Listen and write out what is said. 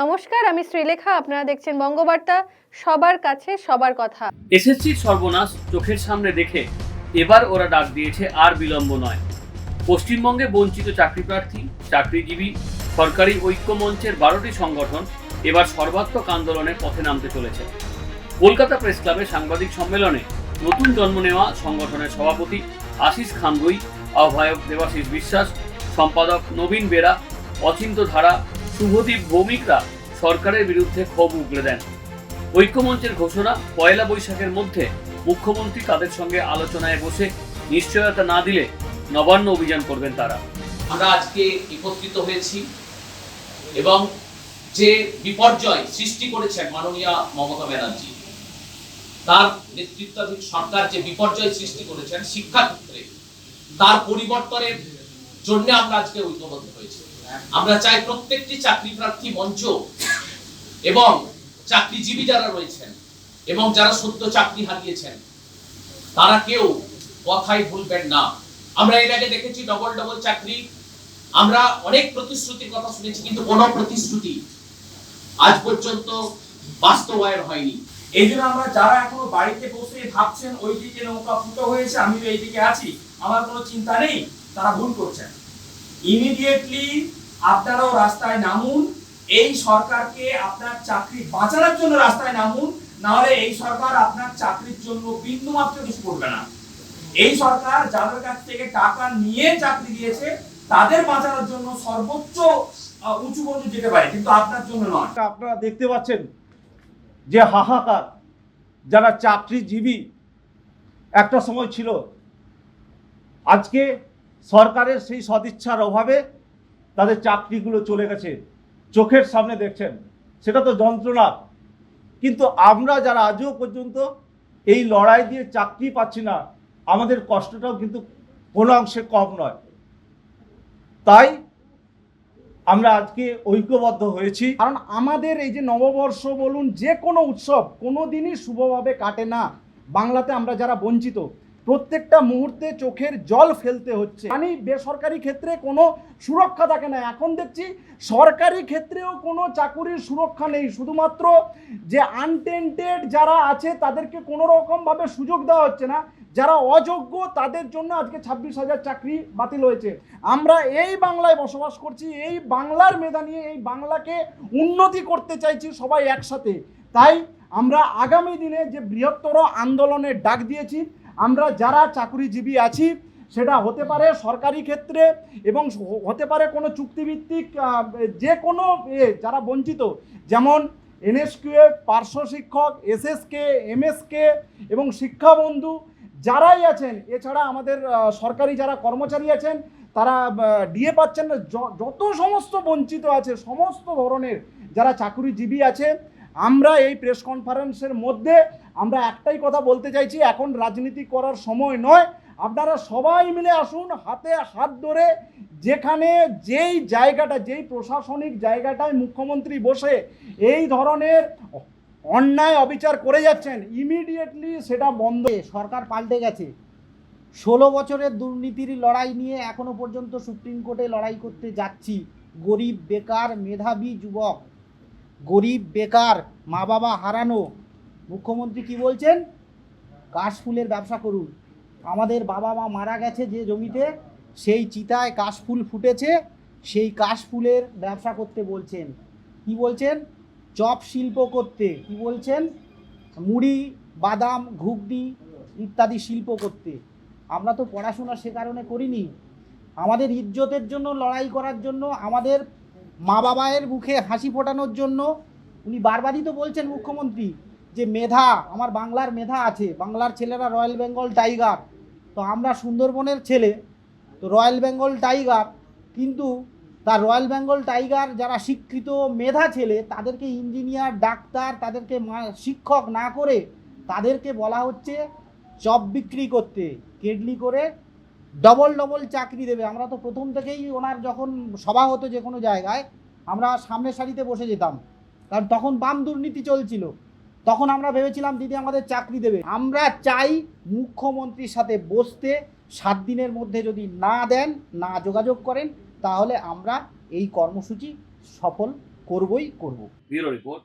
নমস্কার, আমি শ্রীলেখা। আপনারা দেখছেন বঙ্গবার্তা। সবার কাছে সবার কথা। এসএসসির সর্বনাশ চোখের সামনে দেখে এবার ওরা ডাক দিয়েছে, আর বিলম্ব নয়। পশ্চিমবঙ্গে বঞ্চিত চাকরিপ্রার্থী, চাকরিজীবী, সরকারি ঐক্য মঞ্চের বারোটি সংগঠন এবার সর্বাত্মক আন্দোলনের পথে নামতে চলেছে। কলকাতা প্রেস ক্লাবে সাংবাদিক সম্মেলনে নতুন জন্ম নেওয়া সংগঠনের সভাপতি আশিস খানগুই, আহ্বায়ক দেবাশিস বিশ্বাস, সম্পাদক নবীন বেরা অচিন্ত ধারা শুভদীপ ভৌমিকরা সরকারের বিরুদ্ধে ক্ষোভ উগড়ে দেন। ঐক্যমঞ্চের ঘোষণা পয়লা বৈশাখের মধ্যে মুখ্যমন্ত্রী তাদের সঙ্গে আলোচনায় বসে নিশ্চয়তা না দিলে নবান্ন অভিযান করবেন তারা। আমরা আজকে একত্রিত হয়েছি এবং যে বিপর্যয় সৃষ্টি করেছেন মাননীয় মমতা ব্যানার্জি, তার নেতৃত্বাধীন সরকার যে বিপর্যয় সৃষ্টি করেছেন শিক্ষাক্ষেত্রে, তার পরিবর্তনের জন্য আমরা আজকে ঐক্যবদ্ধ হয়েছি। আমরা চাই প্রত্যেকটি চাকরি প্রার্থী মঞ্চ এবং চাকরিজীবী যারা রয়েছেন এবং যারা সত্য চাকরি হারিয়েছেন, তারা কেউ কথাই ভুলবেন না। আমরা এর আগে দেখেছি ডবল ডবল চাকরি। আমরা অনেক প্রতিশ্রুতির কথা শুনেছি, কিন্তু কোনো প্রতিশ্রুতি আজ পর্যন্ত বাস্তবায়ন হয়নি। এই জন্য আমরা যারা এখনও বাড়িতে বসে ভাবছেন, ওই দিকে নৌকা ফুটো হয়েছে আমি তো এইদিকে আছি, আমার কোনো চিন্তা নেই, তারা ভুল করছেন। ইমিডিয়েটলি আপনারাও রাস্তায় নামুন, এই সরকারকে আপনার চাকরি বাঁচানোর জন্য রাস্তায় নামুন, নাহলে এই সরকার আপনার চাকরির জন্য বিন্দু মাত্র কিছু করবে না। এই সরকার যাদের কাছ থেকে টাকা নিয়ে চাকরি দিয়েছে, তাদের বাঁচানোর জন্য সর্বোচ্চ উঁচু পর্যন্ত যেতে পারে, কিন্তু আপনার জন্য নয়। আপনারা দেখতে পাচ্ছেন যে হাহাকার, যারা চাকরিজীবী, একটা সময় ছিল। আজকে সরকারের সেই সদিচ্ছার অভাবে তাদের চাকরিগুলো চলে গেছে। চোখের সামনে দেখছেন, সেটা তো যন্ত্রণা। কিন্তু আমরা যারা আজও পর্যন্ত এই লড়াই দিয়ে চাকরি পাচ্ছি না, আমাদের কষ্টটাও কিন্তু কোনো অংশে কম নয়। তাই আমরা আজকে ঐক্যবদ্ধ হয়েছি। কারণ আমাদের এই যে নববর্ষ বলুন, যে কোনো উৎসব কোনো দিনই শুভভাবে কাটে না। বাংলাতে আমরা যারা বঞ্চিত প্রত্যেকটা মুহূর্তে চোখের জল ফেলতে হচ্ছে। মানে বেসরকারি ক্ষেত্রে কোনো সুরক্ষা থাকে না। এখন দেখছি সরকারি ক্ষেত্রেও কোনো চাকুরির সুরক্ষা নেই। শুধুমাত্র যে আনটেন্টেড যারা আছে, তাদেরকে কোনো রকমভাবে সুযোগ দেওয়া হচ্ছে না। যারা অযোগ্য, তাদের জন্য আজকে ছাব্বিশ হাজার চাকরি বাতিল হয়েছে। আমরা এই বাংলায় বসবাস করছি, এই বাংলার মেধা নিয়ে, এই বাংলাকে উন্নতি করতে চাইছি সবাই একসাথে। তাই আমরা আগামী দিনে যে বৃহত্তর আন্দোলনের ডাক দিয়েছি আমরা যারা চাকরিজীবী আছি, সেটা হতে পারে সরকারি ক্ষেত্রে এবং হতে পারে কোনো চুক্তিভিত্তিক যে কোনো এ, যারা বঞ্চিত, যেমন এনএসকিউএ পার্শ্ব শিক্ষক, এসএসকে, এমএসকে এবং শিক্ষাবন্ধু, যারাই আছেন, এছাড়া আমাদের সরকারি যারা কর্মচারী আছেন, তারা ডিএ পাচ্ছেন না। যত সমস্ত বঞ্চিত আছে, সমস্ত ধরনের যারা চাকরিজীবী আছে, আমরা এই প্রেস কনফারেন্সের মধ্যে আমরা একটাই কথা বলতে চাইছি, এখন রাজনীতি করার সময় নয়। আপনারা সবাই মিলে আসুন, হাতে হাত ধরে যেখানে যেই জায়গাটা, যেই প্রশাসনিক জায়গাটায় মুখ্যমন্ত্রী বসে এই ধরনের অন্যায় অবিচার করে যাচ্ছেন ইমিডিয়েটলি সেটা বন্ধ। সরকার পাল্টে গেছে। ষোলো বছরের দুর্নীতির লড়াই নিয়ে এখনও পর্যন্ত সুপ্রিম কোর্টে লড়াই করতে যাচ্ছি। গরিব বেকার মেধাবী যুবক, গরিব বেকার মা বাবা হারানো মুখ্যমন্ত্রী কি বলছেন? কাশফুলের ব্যবসা করুন। আমাদের বাবা মা মারা গেছে যে জমিতে, সেই চিতায় কাশফুল ফুটেছে, সেই কাশফুলের ব্যবসা করতে বলছেন। কি বলছেন? চপ শিল্প করতে। কি বলছেন? মুড়ি, বাদাম, ঘুগনি ইত্যাদি শিল্প করতে। আমরা তো পড়াশোনা সে কারণে করিনি। আমাদের ইজ্জতের জন্য, লড়াই করার জন্য, আমাদের মা বাবায়ের মুখে হাসি ফোটানোর জন্য। উনি বারবারই তো বলছেন মুখ্যমন্ত্রী যে মেধা, আমার বাংলার মেধা আছে, বাংলার ছেলেরা রয়্যাল বেঙ্গল টাইগার তো আমরা সুন্দরবনের ছেলে, তো রয়্যাল বেঙ্গল টাইগার কিন্তু তার রয়্যাল বেঙ্গল টাইগার যারা শিক্ষিত মেধা ছেলে, তাদেরকে ইঞ্জিনিয়ার ডাক্তার, তাদেরকে শিক্ষক না করে তাদেরকে বলা হচ্ছে চপ বিক্রি করতে। কেডলি করে ডবল ডবল চাকরি দেবে। আমরা তো প্রথম থেকেই ওনার যখন সভা হতো যে কোনো জায়গায়, আমরা সামনের সারিতে বসে যেতাম। কারণ তখন বাম দুর্নীতি চলছিল। তখন আমরা ভেবেছিলাম, দিদি আমাদের চাকরি দেবে। আমরা চাই মুখ্যমন্ত্রীর সাথে বসতে সাত দিনের মধ্যে যদি না দেন, না যোগাযোগ করেন, তাহলে আমরা এই কর্মসূচি সফল করবই করব। Bureau report